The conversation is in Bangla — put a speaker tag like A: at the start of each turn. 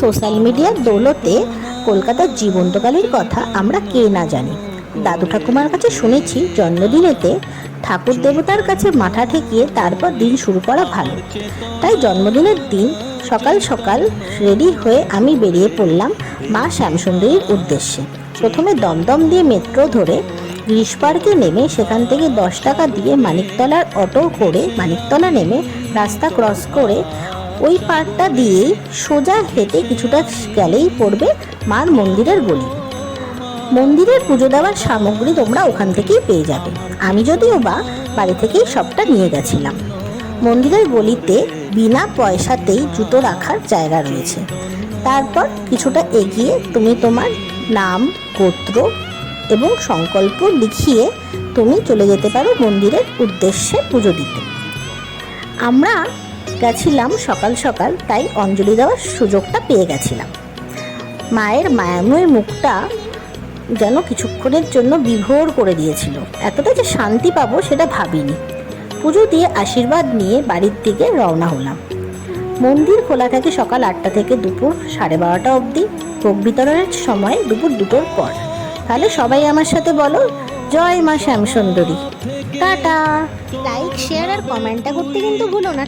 A: সোশ্যাল মিডিয়ার দৌলতে কলকাতার জীবন্তকালীর কথা আমরা কে না জানি। দাদু ঠাকুমার কাছে শুনেছি জন্মদিনেতে ঠাকুর দেবতার কাছে মাথা ঠেকিয়ে তারপর দিন শুরু করা ভালো। তাই জন্মদিনের দিন সকাল সকাল রেডি হয়ে আমি বেরিয়ে পড়লাম মা শ্যামসুন্দরীর উদ্দেশ্যে। প্রথমে দমদম দিয়ে মেট্রো ধরে গ্রিস পার্কে নেমে সেখান থেকে দশ টাকা দিয়ে মানিকতলার অটো করে মানিকতলা নেমে রাস্তা ক্রস করে ওই পার্কটা দিয়েই সোজা হেঁটে কিছুটা গেলেই পড়বে মার মন্দিরের গলি। মন্দিরের পুজো দেওয়ার সামগ্রী তোমরা ওখান থেকেই পেয়ে যাবে। আমি যদিও বা বাড়ি থেকেই সবটা নিয়ে গেছিলাম। মন্দিরের গলিতে বিনা পয়সাতেই জুতো রাখার জায়গা রয়েছে। তারপর কিছুটা এগিয়ে তুমি তোমার নাম, গোত্র এবং সংকল্প লিখিয়ে তুমি চলে যেতে পারো মন্দিরের উদ্দেশ্যে পুজো দিতে। আমরা গেছিলাম সকাল সকাল, তাই অঞ্জলি দেওয়ার সুযোগটা পেয়ে গেছিলাম। মায়ের মায়াময় মুখটা যেন কিছুক্ষণের জন্য বিভোর করে দিয়েছিল। এতটা যে শান্তি পাবো সেটা ভাবিনি। পুজো দিয়ে আশীর্বাদ নিয়ে বাড়ির দিকে রওনা হলাম। মন্দির খোলা থাকে সকাল আটটা থেকে দুপুর সাড়ে বারোটা অবধি। ভোগ বিতরণের সময় দুপুর দুটোর পর। তাহলে সবাই আমার সাথে বলো, জয় মা শ্যামসুন্দরী। টাটা। লাইক শেয়ার আর কমেন্টটা করতে কিন্তু ভুলো না।